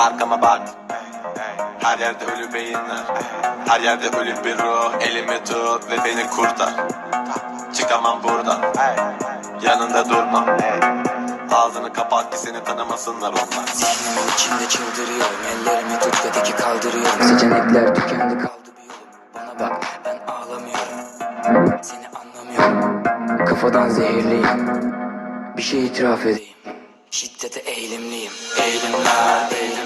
arkama bak. Her yerde ölü beyinler. Her yerde ölü bir ruh. Elimi tut ve beni kurtar. Çıkamam buradan. Yanında durmam. Ağzını kapat ki seni tanımasınlar onlar. Zihnimin içinde çıldırıyorum. Ellerimi tut ve teki kaldırıyorum. Seçenekler tükendi. Kaldı bir yolum. Bana bak ben ağlamıyorum. Seni anlamıyorum. Kafadan zehirliyim. Bir şey itiraf edeyim. Şiddete eğilimliyim. Eğilimler, eğilimler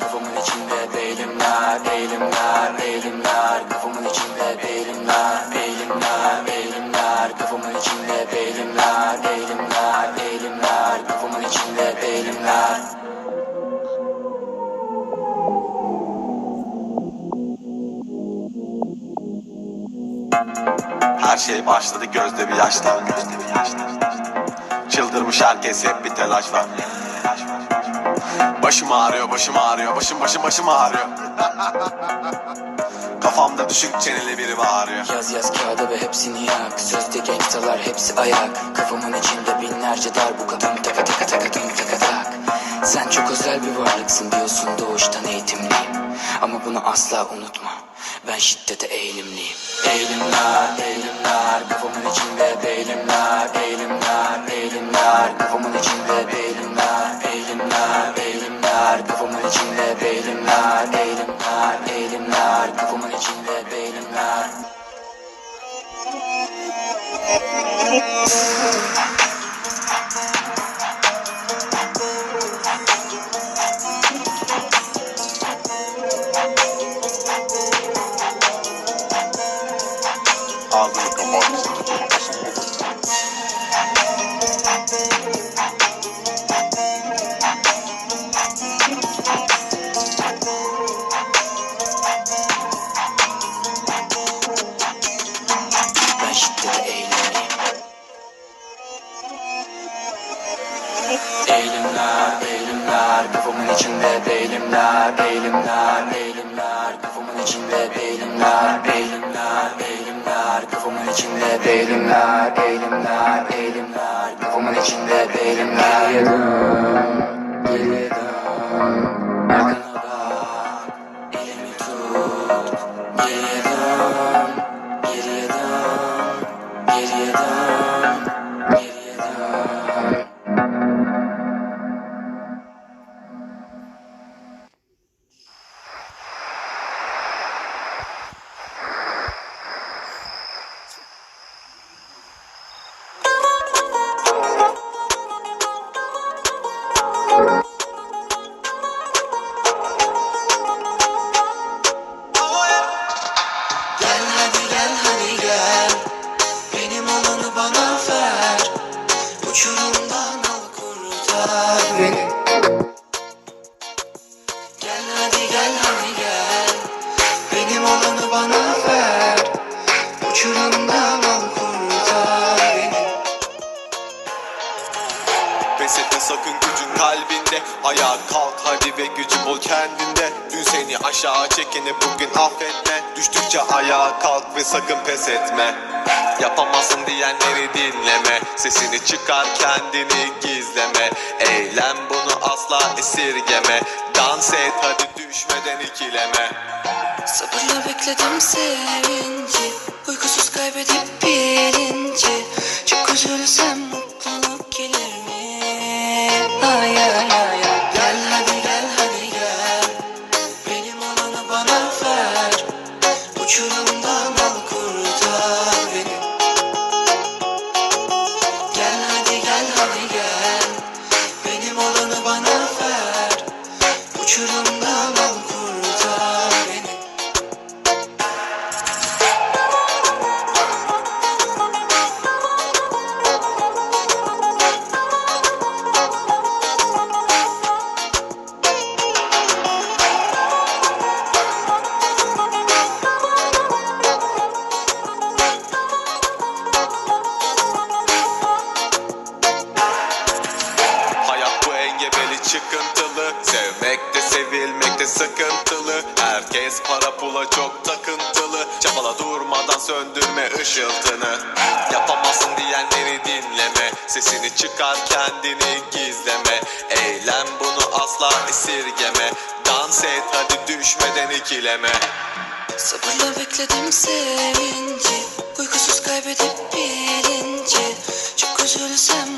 Kafamın içinde beylimler Eğilimler, eğilimler Kafamın içinde beylimler Eğilimler, eğilimler Kafamın içinde beylimler Eğilimler, eğilimler Kafamın içinde beylimler Her şey başladı gözde bir yaşta. Gözde bir yaşta. Çıldırmış herkes hep bir telaş var Başım ağrıyor başım ağrıyor Başım başım başım ağrıyor. Kafamda düşük çeneli biri bağırıyor. Yaz yaz kağıda ve hepsini yak. Sözde gangstalar hepsi ayak. Kafamın içinde binlerce darbuka Dım taka taka taka dım taka tak. Sen çok özel bir varlıksın diyorsun doğuştan eğitimliyim. Ama bunu asla unutma. Ben şiddete eğilimliyim. Eğilimler, eğilimler Kafamın içinde Eğilimler, eğilimler Kafamın içinde beylimler Eğilimler, eğilimler İçinde beylimler Eğilimler, eğilimler Kafamın içinde beylimler Eğilimler, eğilimler Kafamın içinde beylimler Geriye dön, Arkana Gel hadi gel hadi gel Benim olanı bana ver Uçurumdan al kurtar beni Pes etme sakın gücün kalbinde. Ayağa kalk hadi ve gücü bol kendinde. Dün seni aşağı çekeni bugün affetme. Düştükçe ayağa kalk ve sakın pes etme Yapamazsın diyenleri dinleme. Sesini çıkar kendini gizleme. Eylem bunu asla esirgeme. Dans et hadi düşmeden ikileme. Sabırla bekledim sevinci. Uykusuz kaybedip bilinci. Çok üzülsem Herkes para pula çok takıntılı. Çabala durmadan söndürme ışıltını. Yapamazsın diyenleri dinleme. Sesini çıkar kendini gizleme. Eylem bunu asla esirgeme. Dans et hadi düşmeden ikileme. Sabırla bekledim sevinci. Uykusuz kaybedip bilinci. Çok üzülsem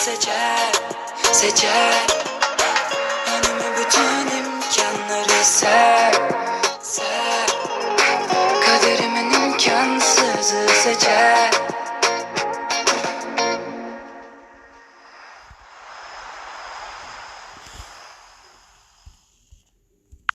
seçer, seçer. Önüme bütün imkanları ser, ser. Kaderimin imkansızı seçer,